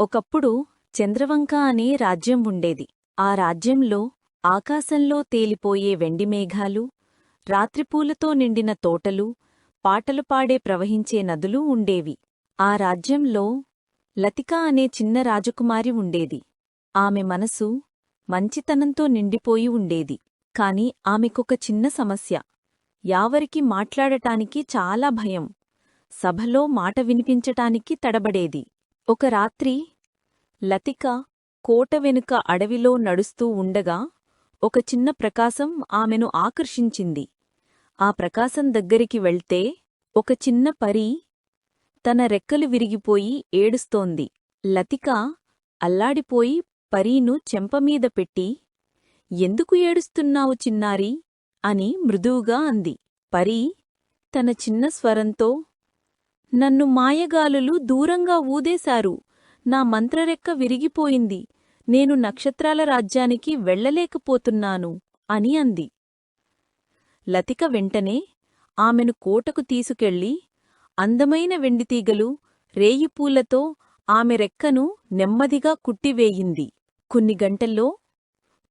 ఒకప్పుడు చంద్రవంక అనే రాజ్యం ఉండేది. ఆ రాజ్యంలో ఆకాశంలో తేలిపోయే వెండిమేఘాలు రాత్రిపూలతో నిండిన తోటలు పాటలు పాడే ప్రవహించే నదులు ఉండేవి. ఆ రాజ్యంలో లతిక అనే చిన్న రాజకుమారి ఉండేది. ఆమె మనసు మంచితనంతో నిండిపోయి ఉండేది. కాని ఆమెకొక చిన్న సమస్య. యావరికి మాట్లాడటానికి చాలా భయం. సభలో మాట వినిపించటానికి తడబడేది. ఒక రాత్రి లతిక కోట వెనుక అడవిలో నడుస్తూ ఉండగా ఒక చిన్న ప్రకాశం ఆమెను ఆకర్షించింది. ఆ ప్రకాశం దగ్గరికి వెళ్తే ఒక చిన్న పరి తన రెక్కలు విరిగిపోయి ఏడుస్తోంది. లతిక అల్లాడిపోయి పరీను చెంపమీద పెట్టి ఎందుకు ఏడుస్తున్నావు చిన్నారి అని మృదువుగా అంది. పరీ తన చిన్న స్వరంతో నన్ను మాయగాలులు దూరంగా ఊదేశారు. నా మంత్రరెక్క విరిగిపోయింది. నేను నక్షత్రాల రాజ్యానికి వెళ్ళలేకపోతున్నాను అని అంది. లతిక వెంటనే ఆమెను కోటకు తీసుకెళ్ళి అందమైన వెండితీగలు రేయిపూలతో ఆమె రెక్కను నెమ్మదిగా కుట్టివేయింది. కొన్ని గంటల్లో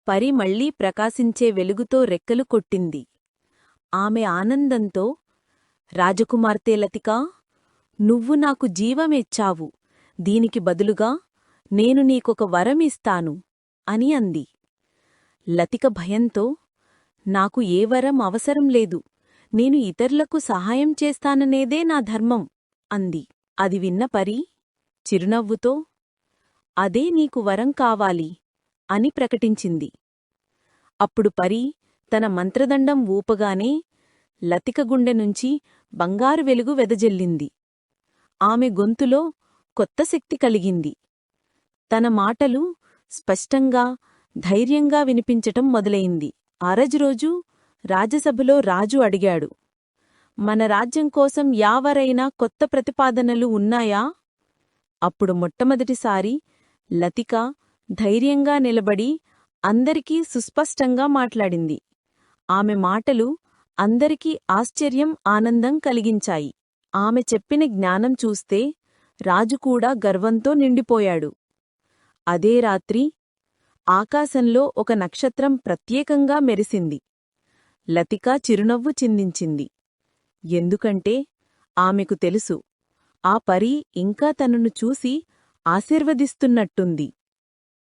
పరి మళ్ళీ ప్రకాశించే వెలుగుతో రెక్కలు కొట్టింది. ఆమె ఆనందంతో రాజకుమార్తె లతికా నువ్వు నాకు జీవమెచ్చావు. దీనికి బదులుగా నేను నీకొక వరమిస్తాను అని అంది. లతిక భయంతో నాకు ఏ వరం అవసరం లేదు నేను ఇతరులకు సహాయం చేస్తాననేదే నా ధర్మం అంది. అది విన్న పరి చిరునవ్వుతో అదే నీకు వరం కావాలి అని ప్రకటించింది. అప్పుడు పరి తన మంత్రదండం ఊపగానే లతిక గుండె నుంచి బంగారు వెలుగు వెదజల్లింది. ఆమె గొంతులో కొత్త శక్తి కలిగింది. తన మాటలు స్పష్టంగా ధైర్యంగా వినిపించటం మొదలయింది అరజురోజు రాజసభలో రాజు అడిగాడు మన రాజ్యం కోసం యావరైనా కొత్త ప్రతిపాదనలు ఉన్నాయా? అప్పుడు మొట్టమొదటిసారి లతిక ధైర్యంగా నిలబడి అందరికీ సుస్పష్టంగా మాట్లాడింది. ఆమె మాటలు అందరికీ ఆశ్చర్యం ఆనందం కలిగించాయి. ఆమె చెప్పిన జ్ఞానం చూస్తే రాజు కూడా గర్వంతో నిండిపోయాడు. అదే రాత్రి ఆకాశంలో ఒక నక్షత్రం ప్రత్యేకంగా మెరిసింది. లతికా చిరునవ్వు చిందించింది. ఎందుకంటే ఆమెకు తెలుసు ఆ పరి ఇంకా తనను చూసి ఆశీర్వదిస్తున్నట్టుంది.